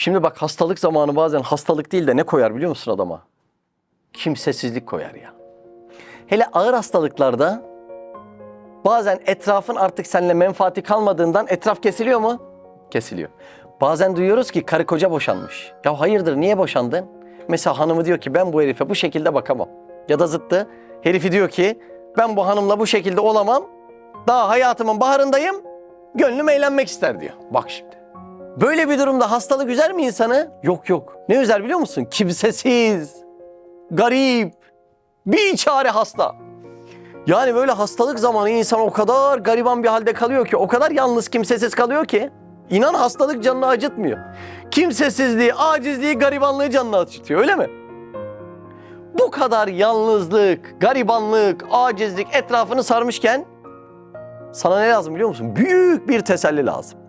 Şimdi bak hastalık zamanı bazen hastalık değil de ne koyar biliyor musun adama? Kimsesizlik koyar ya. Hele ağır hastalıklarda bazen etrafın artık seninle menfaati kalmadığından etraf kesiliyor mu? Kesiliyor. Bazen duyuyoruz ki karı koca boşanmış. Ya hayırdır niye boşandın? Mesela hanımı diyor ki ben bu herife bu şekilde bakamam. Ya da zıttı herifi diyor ki ben bu hanımla bu şekilde olamam. Daha hayatımın baharındayım. Gönlüm eğlenmek ister diyor. Bak şimdi. Böyle bir durumda hastalık üzer mi insanı? Yok yok. Ne üzer biliyor musun? Kimsesiz, garip, bir çare hasta. Yani böyle hastalık zamanı insan o kadar gariban bir halde kalıyor ki, o kadar yalnız kimsesiz kalıyor ki. İnan hastalık canını acıtmıyor. Kimsesizliği, acizliği, garibanlığı canını acıtıyor öyle mi? Bu kadar yalnızlık, garibanlık, acizlik etrafını sarmışken sana ne lazım biliyor musun? Büyük bir teselli lazım.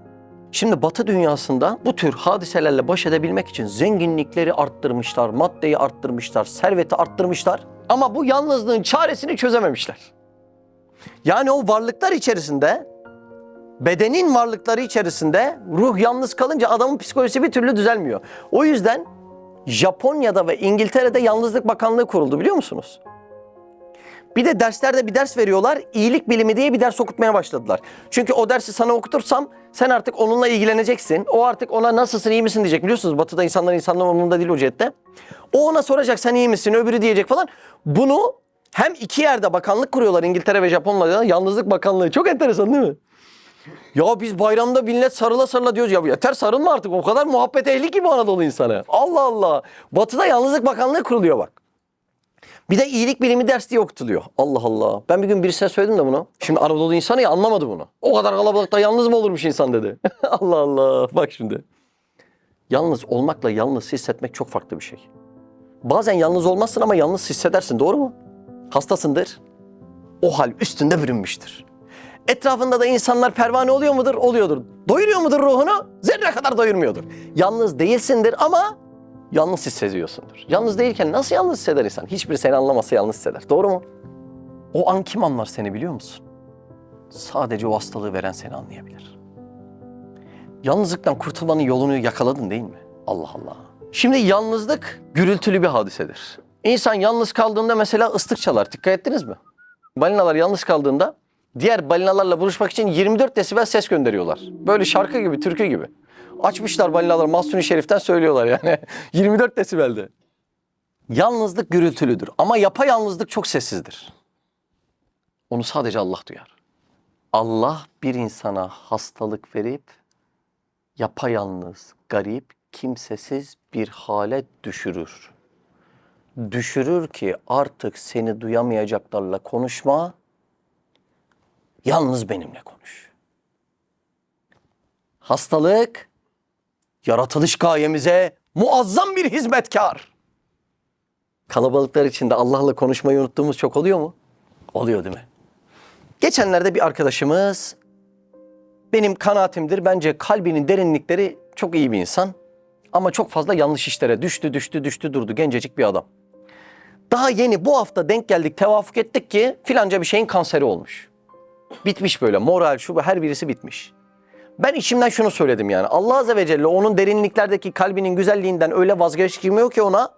Şimdi Batı dünyasında bu tür hadiselerle baş edebilmek için zenginlikleri arttırmışlar, maddeyi arttırmışlar, serveti arttırmışlar. Ama bu yalnızlığın çaresini çözememişler. Yani o varlıklar içerisinde, bedenin varlıkları içerisinde ruh yalnız kalınca adamın psikolojisi bir türlü düzelmiyor. O yüzden Japonya'da ve İngiltere'de Yalnızlık Bakanlığı kuruldu biliyor musunuz? Bir de derslerde bir ders veriyorlar. İyilik bilimi diye bir ders okutmaya başladılar. Çünkü o dersi sana okutursam sen artık onunla ilgileneceksin. O artık ona nasılsın iyi misin diyecek. Biliyorsunuz batıda insanlar insanların umurunda değil o cihette. O ona soracak sen iyi misin öbürü diyecek falan. Bunu hem iki yerde bakanlık kuruyorlar İngiltere ve Japonya'da. Yalnızlık Bakanlığı. Çok enteresan değil mi? Ya biz bayramda millet sarıla sarıla diyoruz ya yeter sarılma artık o kadar muhabbet ehli ki bu Anadolu insanı. Allah Allah. Batı'da Yalnızlık Bakanlığı kuruluyor bak. Bir de iyilik bilimi ders diye okutuluyor. Allah Allah. Ben bir gün birisine söyledim de bunu. Şimdi Anadolu insanı ya anlamadı bunu. O kadar kalabalıkta yalnız mı olurmuş insan dedi. Allah Allah. Bak şimdi. Yalnız olmakla yalnız hissetmek çok farklı bir şey. Bazen yalnız olmazsın ama yalnız hissedersin. Doğru mu? Hastasındır. O hal üstünde bürünmüştür. Etrafında da insanlar pervane oluyor mudur? Oluyordur. Doyuruyor mudur ruhunu? Zerre kadar doyurmuyordur. Yalnız değilsindir ama yalnız hissediyorsundur. Yalnız değilken nasıl yalnız hisseder insan? Hiçbir seni anlamasa yalnız hisseder. Doğru mu? O an kim anlar seni biliyor musun? Sadece o hastalığı veren seni anlayabilir. Yalnızlıktan kurtulmanın yolunu yakaladın değil mi? Allah Allah. Şimdi yalnızlık gürültülü bir hadisedir. İnsan yalnız kaldığında mesela ıslık çalar. Dikkat ettiniz mi? Balinalar yalnız kaldığında diğer balinalarla buluşmak için 24 desibel ses gönderiyorlar. Böyle şarkı gibi, türkü gibi. Açmışlar balinalar Mahsuni Şerif'ten söylüyorlar yani. 24 desibelde. Yalnızlık gürültülüdür ama yapayalnızlık çok sessizdir. Onu sadece Allah duyar. Allah bir insana hastalık verip yapayalnız, garip, kimsesiz bir hale düşürür. Düşürür ki artık seni duyamayacaklarla konuşma, yalnız benimle konuş. Hastalık, yaratılış gayemize muazzam bir hizmetkar. Kalabalıklar içinde Allah'la konuşmayı unuttuğumuz çok oluyor mu? Oluyor değil mi? Geçenlerde bir arkadaşımız benim kanaatimdir. Bence kalbinin derinlikleri çok iyi bir insan. Ama çok fazla yanlış işlere düştü, düştü, düştü, durdu. Gencecik bir adam. Daha yeni bu hafta denk geldik, tevafuk ettik ki filanca bir şeyin kanseri olmuş. Bitmiş böyle, moral, şu her birisi bitmiş. Ben içimden şunu söyledim yani. Allah Azze ve Celle onun derinliklerdeki kalbinin güzelliğinden öyle vazgeçmiyor ki ona.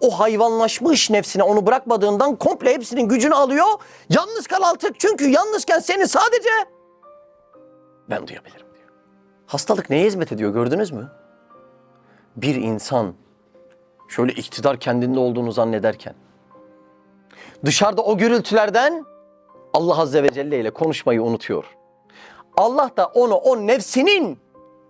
O hayvanlaşmış nefsine onu bırakmadığından komple hepsinin gücünü alıyor. Yalnız kal artık çünkü yalnızken seni sadece ben duyabilirim diyor. Hastalık neye hizmet ediyor gördünüz mü? Bir insan şöyle iktidar kendinde olduğunu zannederken dışarıda o gürültülerden Allah Azze ve Celle ile konuşmayı unutuyor. Allah da onu o nefsinin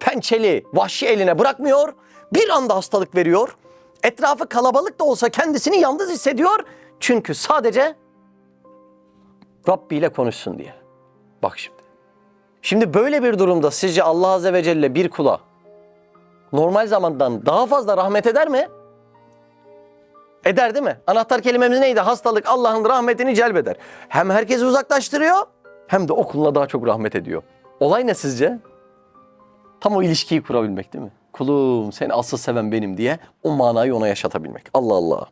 pençeli, vahşi eline bırakmıyor. Bir anda hastalık veriyor. Etrafı kalabalık da olsa kendisini yalnız hissediyor. Çünkü sadece Rabbi ile konuşsun diye. Bak şimdi. Şimdi böyle bir durumda sizce Allah Azze ve Celle bir kula normal zamandan daha fazla rahmet eder mi? Eder değil mi? Anahtar kelimemiz neydi? Hastalık Allah'ın rahmetini celbeder. Hem herkesi uzaklaştırıyor hem de o daha çok rahmet ediyor. Olay ne sizce? Tam o ilişkiyi kurabilmek değil mi? Kulum seni asıl seven benim diye o manayı ona yaşatabilmek. Allah Allah.